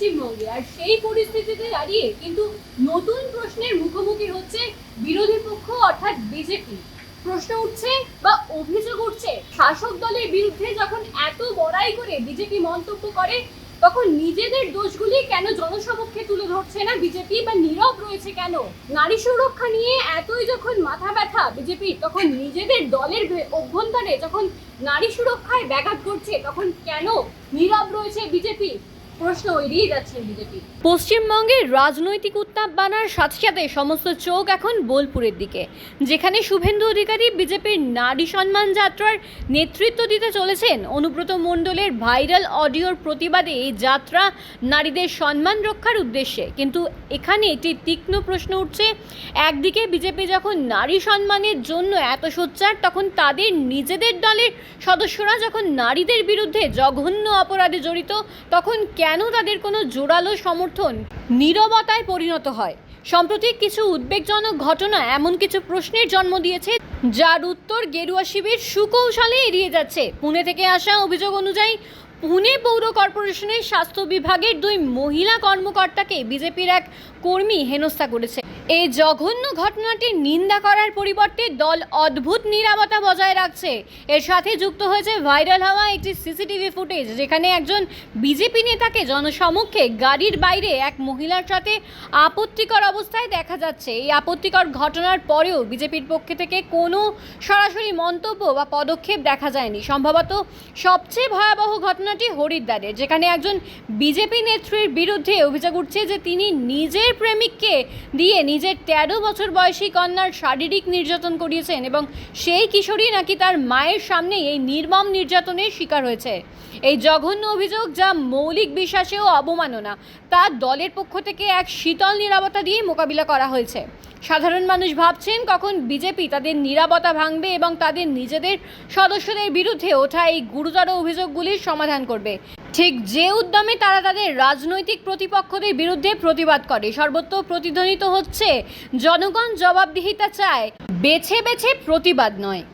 পশ্চিমবঙ্গে। আর সেই পরিস্থিতিতে দাঁড়িয়ে কিন্তু নতুন প্রশ্নের মুখোমুখি হচ্ছে বিরোধী পক্ষ অর্থাৎ বিজেপি। প্রশ্ন উঠছে বা অভিযোগ উঠছে, শাসক দলের বিরুদ্ধে যখন এত বড়াই করে বিজেপি মন্তব্য করে, তখন নিজেদের দোষগুলি কেন জনসমক্ষে তুলে ধরছে না বিজেপি বা নীরব রয়েছে কেন? নারী সুরক্ষা নিয়ে এতই যখন মাথা ব্যথা বিজেপি, তখন নিজেদের দলের অভ্যন্তরে যখন নারী সুরক্ষায় ব্যাঘাত করছে তখন কেন নীরব রয়েছে বিজেপি? পশ্চিমবঙ্গের রাজনৈতিক উত্তাপ বানার সাথে সাথে সমস্ত চোখ এখন বোলপুরের দিকে। যেখানে শুভেন্দু অধিকারী বিজেপির নারী সম্মান যাত্রার নেতৃত্ব দিতে চলেছেন, অনুব্রত মণ্ডলের ভাইরাল অডিওর প্রতিবাদে এই যাত্রা নারীদের সম্মান রক্ষার উদ্দেশ্যে। কিন্তু এখানে একটি তীক্ষ্ণ প্রশ্ন উঠছে, একদিকে বিজেপি যখন নারী সম্মানের জন্য এত সোচ্চার, তখন তাদের নিজেদের দলের সদস্যরা যখন নারীদের বিরুদ্ধে জঘন্য অপরাধে জড়িত, তখন কেন তাদের কোনো জোরালো সমর্থন নীরবতায় পরিণত হয়? সম্প্রতি কিছু উদ্বেগজনক ঘটনা, এমন কিছু প্রশ্নের জন্ম দিয়েছে, যার উত্তর গেরুয়া শিবির সুকৌশলে এড়িয়ে যাচ্ছে। পুনে থেকে আসা অভিযোগ অনুযায়ী, পুনে পৌর কর্পোরেশনের স্বাস্থ্য বিভাগের দুই মহিলা কর্মকর্তাকে বিজেপির এক কর্মী হেনস্থা করেছে। এই জঘন্য ঘটনাটির নিন্দা করার পরিবর্তে দল অদ্ভুত নিরাপত্তা বজায় রাখছে। এর সাথে যুক্ত হয়েছে ভাইরাল হওয়া একটি সিসিটিভি ফুটেজ, যেখানে একজন বিজেপি নেতাকে জনসমক্ষে গাড়ির বাইরে এক মহিলার সাথে আপত্তিকর অবস্থায় দেখা যাচ্ছে। এই আপত্তিকর ঘটনার পরেও বিজেপির পক্ষ থেকে কোনো সরাসরি মন্তব্য বা পদক্ষেপ দেখা যায়নি। সম্ভবত সবচেয়ে ভয়াবহ ঘটনাটি হরিদ্বারের, যেখানে একজন বিজেপি নেত্রীর বিরুদ্ধে অভিযোগ উঠছে যে তিনি নিজের প্রেমিককে দিয়ে নিজের তেরো বছর বয়সী কন্যার শারীরিক নির্যাতন করিয়েছেন এবং সেই কিশোরী নাকি তার মায়ের সামনে এই নির্মম নির্যাতনের শিকার হয়েছে। এই জঘন্য অভিযোগ যা মৌলিক বিশ্বাসেও অবমাননা, তা দলের পক্ষ থেকে এক শীতল নিরাপত্তা দিয়ে মোকাবিলা করা হয়েছে। সাধারণ মানুষ ভাবছেন কখন বিজেপি তাদের নিরাপত্তা ভাঙবে এবং তাদের নিজেদের সদস্যদের বিরুদ্ধে ওঠা এই গুরুতর অভিযোগগুলির সমাধান করবে। ঠিক যে উদ্যমে তারা তাদের রাজনৈতিক প্রতিপক্ষদের বিরুদ্ধে প্রতিবাদ করে, সর্বত্র প্রতিধ্বনিত হচ্ছে, জনগণ জবাবদিহিতা চায়, বেছে বেছে প্রতিবাদ নয়।